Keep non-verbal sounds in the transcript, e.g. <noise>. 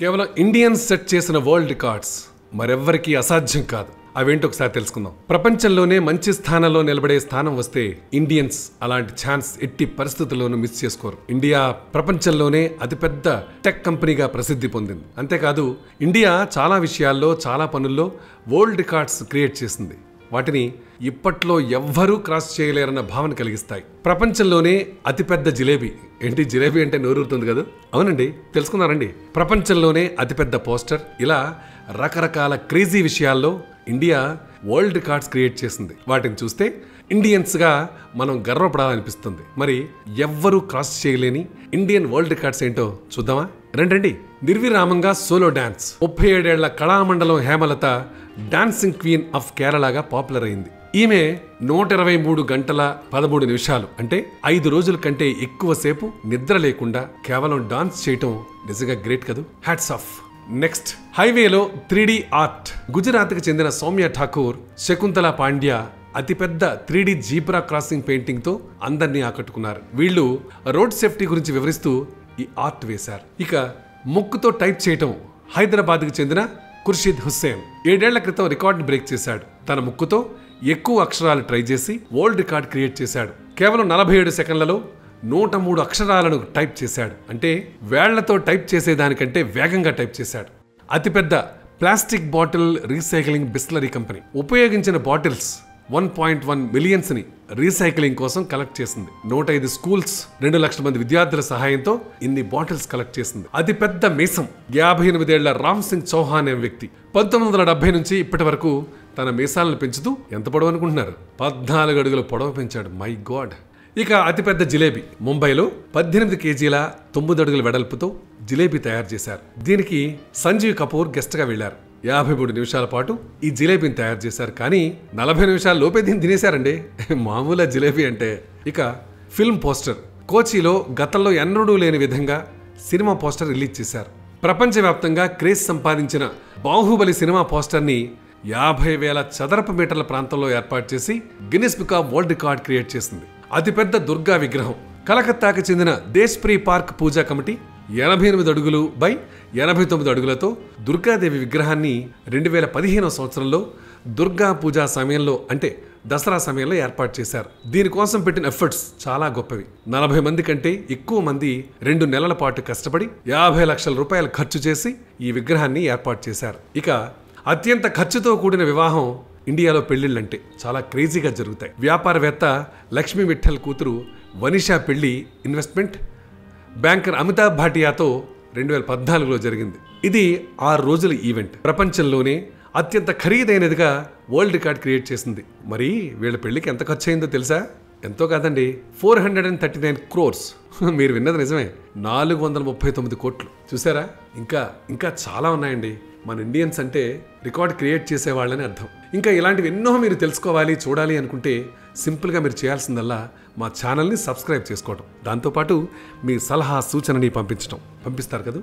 కేవలం Indians set చేసిన world records మరెవ్వరికీ అసాధ్యం కాదు. అవేంటో ఒకసారి తెలుసుకుందాం. ప్రపంచంలోనే మంచి స్థానంలో నిలబడే స్థానం వస్తే ఇండియన్స్ అలాంటి ఛాన్స్ ఎట్టి పరిస్థితుల్లోనూ మిస్ చేసుకోరు. ఇండియా ప్రపంచంలోనే అతిపెద్ద టెక్ కంపెనీగా ప్రసిద్ధి పొందింది. అంతేకాదు ఇండియా చాలా విషయాల్లో చాలా పనుల్లో వరల్డ్ రికార్డ్స్ క్రియేట్ చేసింది. వాటిని ఇప్పట్లో ఎవ్వరూ క్రాస్ చేయలేరన్న భావన కలిగిస్తాయి. ప్రపంచంలోనే అతిపెద్ద జిలేబీ. ఏంటి జిలేబీ అంటే నోరూరుతుంది కదా? అవునండి తెలుసుకున్నారండి ప్రపంచంలోనే అతిపెద్ద పోస్టర్. ఇలా రకరకాల క్రేజీ విషయాల్లో ఇండియా వరల్డ్ రికార్డ్స్ క్రియేట్ చేసింది. వాటిని చూస్తే ఇండియన్స్గా మనం గర్వపడాలనిపిస్తుంది. మరి ఎవ్వరూ క్రాస్ చేయలేని ఇండియన్ వరల్డ్ రికార్డ్స్ ఏంటో చూద్దామా? రండి నిర్విరామంగా సోలో డాన్స్ ముప్పై ఏడేళ్ళ Kalamandalam Hemalatha dancing queen of కేరళగా popular అయింది. ఈమె నూట ఇరవై మూడు గంటల పదమూడు నిమిషాలు అంటే ఐదు రోజుల కంటే ఎక్కువసేపు నిద్ర లేకుండా కేవలం డాన్స్ చేయటం నిజంగా గ్రేట్ కదూ? హ్యాట్స్ ఆఫ్ నెక్స్ట్ హైవేలో త్రీ ఆర్ట్ గుజరాత్కి చెందిన సౌమ్య ఠాకూర్ శకుంతల పాండ్య అతిపెద్ద త్రీ డి జీబ్రా క్రాసింగ్ పెయింటింగ్తో అందరినీ ఆకట్టుకున్నారు. వీళ్ళు రోడ్ సేఫ్టీ గురించి వివరిస్తూ ఈ ఆర్ట్ వేశారు. ఇక ముక్కుతో టైప్ చేయటం హైదరాబాద్కి చెందిన ఖుర్షీద్ హుస్సేన్. ఏడేళ్ళ క్రితం రికార్డ్ బ్రేక్ చేశాడు. తన ముక్కుతో ఎక్కువ అక్షరాలు ట్రై చేసి వరల్డ్ రికార్డ్ క్రియేట్ చేశాడు. కేవలం నలభై ఏడు సెకండ్లలో నూట మూడు అక్షరాలను టైప్ చేశాడు. అంటే వేళ్ళతో టైప్ చేసేదానికంటే వేగంగా టైప్ చేశాడు. అతిపెద్ద plastic bottle recycling Bisleri company. ఉపయోగించిన బాటిల్స్ వన్ పాయింట్ వన్ మిలియన్స్ని రీసైక్లింగ్ కోసం కలెక్ట్ చేసింది. నూట ఐదు స్కూల్స్ రెండు లక్షల మంది విద్యార్థుల సహాయంతో ఇన్ని బాటిల్స్ కలెక్ట్ చేసింది. అతి పెద్ద మీసం యాభై ఎనిమిదేళ్ళ రామ్ సింగ్ చౌహాన్ అనే వ్యక్తి పంతొమ్మిది వందల డెబ్బై నుంచి ఇప్పటి వరకు తన మీసాలను పెంచుతూ ఎంత పొడవు అనుకుంటున్నారు? పద్నాలుగు అడుగుల పొడవు పెంచాడు. మై గాడ్ ఇక అతిపెద్ద జిలేబీ ముంబైలో పద్దెనిమిది కేజీల తొమ్మిది అడుగుల వెడల్పుతో జిలేబీ తయారు చేశారు. దీనికి సంజీవ్ కపూర్ గెస్ట్గా వెళ్ళారు యాభై మూడు నిమిషాల పాటు ఈ జిలేబీని తయారు చేశారు. కానీ నలభై నిమిషాల లోపే దీన్ని తినేశారండి. మామూలు జిలేబీ అంటే ఇక ఫిల్మ్ పోస్టర్. కోచిలో గతంలో ఎన్నడూ లేని విధంగా సినిమా పోస్టర్ రిలీజ్ చేశారు. ప్రపంచవ్యాప్తంగా క్రేజ్ సంపాదించిన బాహుబలి సినిమా పోస్టర్ని యాభై వేల చదరపు మీటర్ల ప్రాంతంలో ఏర్పాటు చేసి Guinness book of world record create చేసింది. అతిపెద్ద దుర్గా విగ్రహం. కలకత్తాకి చెందిన దేశ్ప్రీ పార్క్ పూజా కమిటీ ఎనభై ఎనిమిది అడుగులు బై ఎనభై తొమ్మిది అడుగులతో దుర్గాదేవి విగ్రహాన్ని రెండు వేల పదిహేనవ సంవత్సరంలో దుర్గా పూజా సమయంలో అంటే దసరా సమయంలో ఏర్పాటు చేశారు. దీనికోసం పెట్టిన ఎఫర్ట్స్ చాలా గొప్పవి. నలభై మంది కంటే ఎక్కువ మంది రెండు నెలల పాటు కష్టపడి యాభై లక్షల రూపాయలు ఖర్చు చేసి ఈ విగ్రహాన్ని ఏర్పాటు చేశారు. ఇక అత్యంత ఖర్చుతో కూడిన వివాహం ఇండియాలో పెళ్ళిళ్ళంటే చాలా క్రేజీగా జరుగుతాయి. వ్యాపారవేత్త లక్ష్మీ విఠల్ కూతురు వనిషా పెళ్ళి ఇన్వెస్ట్మెంట్ బ్యాంకర్ అమితాబ్ భాటియాతో రెండు వేల పద్నాలుగులో జరిగింది. ఇది ఆరు రోజుల ఈవెంట్. ప్రపంచంలోనే అత్యంత ఖరీదైనదిగా వరల్డ్ రికార్డ్ క్రియేట్ చేసింది. మరి వీళ్ళ పెళ్ళికి ఎంత ఖర్చు అయిందో తెలుసా? ఎంతో కాదండి. Four hundred and thirty nine crores. <laughs> మీరు విన్నది నిజమే. నాలుగు వందల ముప్పై తొమ్మిది కోట్లు. చూసారా? ఇంకా ఇంకా చాలా ఉన్నాయండి. మన ఇండియన్స్ అంటే రికార్డ్ క్రియేట్ చేసేవాళ్ళని అర్థం. ఇంకా ఇలాంటివి ఎన్నో మీరు తెలుసుకోవాలి చూడాలి అనుకుంటే సింపుల్గా మీరు చేయాల్సిందల్లా మా ఛానల్ని సబ్స్క్రైబ్ చేసుకోవడం దాంతోపాటు మీ సలహా సూచనని పంపించడం పంపిస్తారు కదా?